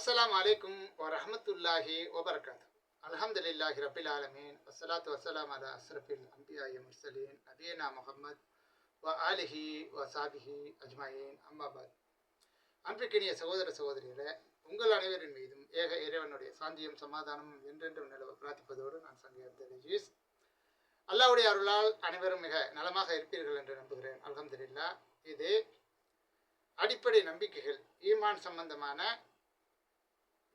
அஸ்ஸலாமு அலைக்கும் வரஹமத்துல்லாஹி வபரகாத்து. அல்ஹம்துலில்லாஹி ரபில் ஆலமீன். வஸ்ஸலாத்து வசலாம் அலா அஸ்ரஃபில் அம்பியாயி முர்சலீன். நபியனா முஹம்மத் வ ஆலிஹி வ சாபிஹி அஜ்மாயின். அம்மாபாத் அன்பிற்கினிய சகோதர சகோதரிகளே உங்கள் அனைவரின் மீதும் ஏக இறைவனுடைய சாந்தியும் சமாதானமும் என்றென்றும் நிலவ பிரார்த்திப்பதோடு நான் சங்கை ரஜீஸ் அல்லாவுடைய அருளால் அனைவரும் மிக நலமாக இருப்பீர்கள் என்று நம்புகிறேன். அல்ஹம்துலில்லா இது அடிப்படை நம்பிக்கைகள் ஈமான் சம்பந்தமான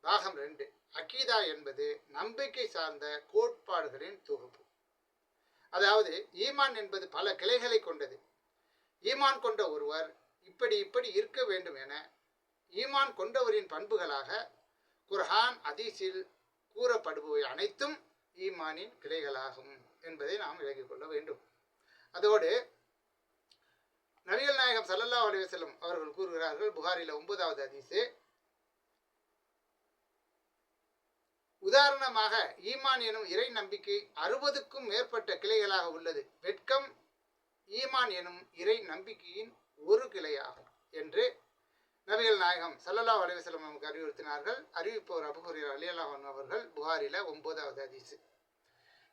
பாகம் ரெண்டு. அக்கீதா என்பது நம்பிக்கை சார்ந்த கோட்பாடுகளின் தொகுப்பு. அதாவது ஈமான் என்பது பல கிளைகளை கொண்டது. ஈமான் கொண்ட ஒருவர் இப்படி இப்படி இருக்க வேண்டும் என ஈமான் கொண்டவரின் பண்புகளாக குர்ஹான் அதீஸில் கூறப்படுபவை அனைத்தும் ஈமானின் கிளைகளாகும் என்பதை நாம் விலகிக் கொள்ள வேண்டும். அதோடு நபிகள் நாயகம் சல்லல்லா அலுவலம் அவர்கள் கூறுகிறார்கள் புகாரில ஒன்பதாவது அதிசு உதாரணமாக ஈமான் எனும் இறை நம்பிக்கை அறுபதுக்கும் மேற்பட்ட கிளைகளாக உள்ளது. வெட்கம் ஈமான் எனும் இறை நம்பிக்கையின் ஒரு கிளையாகும் என்று நபிகள் நாயகம் சல்லல்லா அலைவசல்லம் நமக்கு அறிவுறுத்தினார்கள். அறிவிப்பவர் அபுஹுரியர் அலி அல்லாஹன் அவர்கள் புகாரில ஒன்பதாவது அதிசு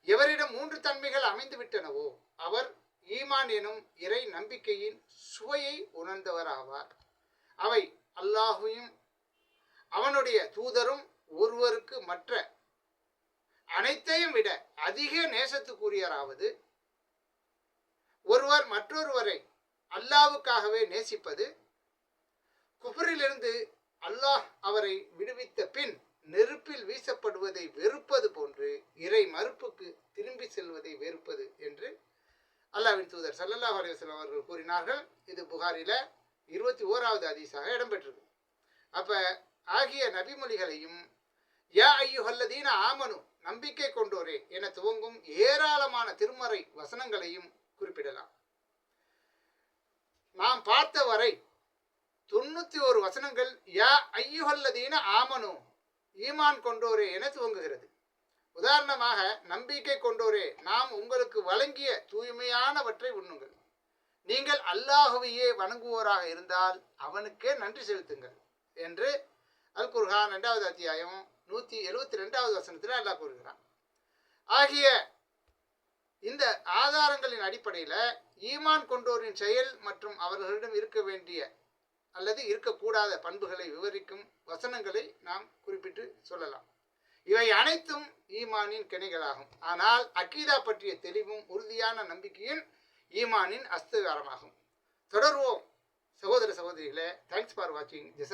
எவரிடம் மூன்று தன்மைகள் அமைந்து விட்டனவோ அவர் ஈமான் எனும் இறை நம்பிக்கையின் சுவையை உணர்ந்தவர் ஆவார். அவை அல்லாஹுவையும் அவனுடைய தூதரும் ஒருவருக்கு மற்ற அனைத்தையும் விட அதிக நேசத்துக்குரியராவது ஒருவர் மற்றொருவரை அல்லாவுக்காகவே நேசிப்பது குபரிலிருந்து அல்லாஹ் அவரை விடுவித்த பின் நெருப்பில் வீசப்படுவதை வெறுப்பது போன்று இறை மறுப்புக்கு திரும்பி செல்வதை வெறுப்பது என்று அல்லாவின் தூதர் சல்லல்லாஹ் அலைவசம் அவர்கள் கூறினார்கள். இது புகாரில இருபத்தி ஓராவது அதிசாக இடம்பெற்றது அப்ப ஆகிய நபிமொழிகளையும் யா ஐயுஹல்லதீன ஆமனு நம்பிக்கை கொண்டோரே என துவங்கும் ஏராளமான திருமறை வசனங்களையும் குறிப்பிடலாம். நாம் பார்த்த வரை தொண்ணூத்தி ஒரு வசனங்கள் யா ஐயுஹல்லதீன ஆமனு ஈமான் கொண்டோரே என துவங்குகிறது. உதாரணமாக நம்பிக்கை கொண்டோரே நாம் உங்களுக்கு வழங்கிய தூய்மையானவற்றை உண்ணுங்கள். நீங்கள் அல்லாஹுவையே வணங்குவோராக இருந்தால் அவனுக்கே நன்றி செலுத்துங்கள் என்று அல் குர்ஹான் ரெண்டாவது அத்தியாயம் நூற்றி எழுபத்தி ரெண்டாவது வசனத்தில் அல்லாஹ் கூறுகிறான். ஆகிய இந்த ஆதாரங்களின் அடிப்படையில் ஈமான் கொண்டோரின் செயல் மற்றும் அவர்களிடம் இருக்க வேண்டிய அல்லது இருக்கக்கூடாத பண்புகளை விவரிக்கும் வசனங்களை நாம் குறிப்பிட்டு சொல்லலாம். இவை அனைத்தும் ஈமானின் கிணைகளாகும். ஆனால் அக்கீதா பற்றிய தெளிவும் உறுதியான நம்பிக்கையின் ஈமானின் அஸ்திகாரமாகும். தொடர்வோம். சகோதர சகோதரிகளே தேங்க்ஸ் ஃபார் வாட்சிங் ஜிசா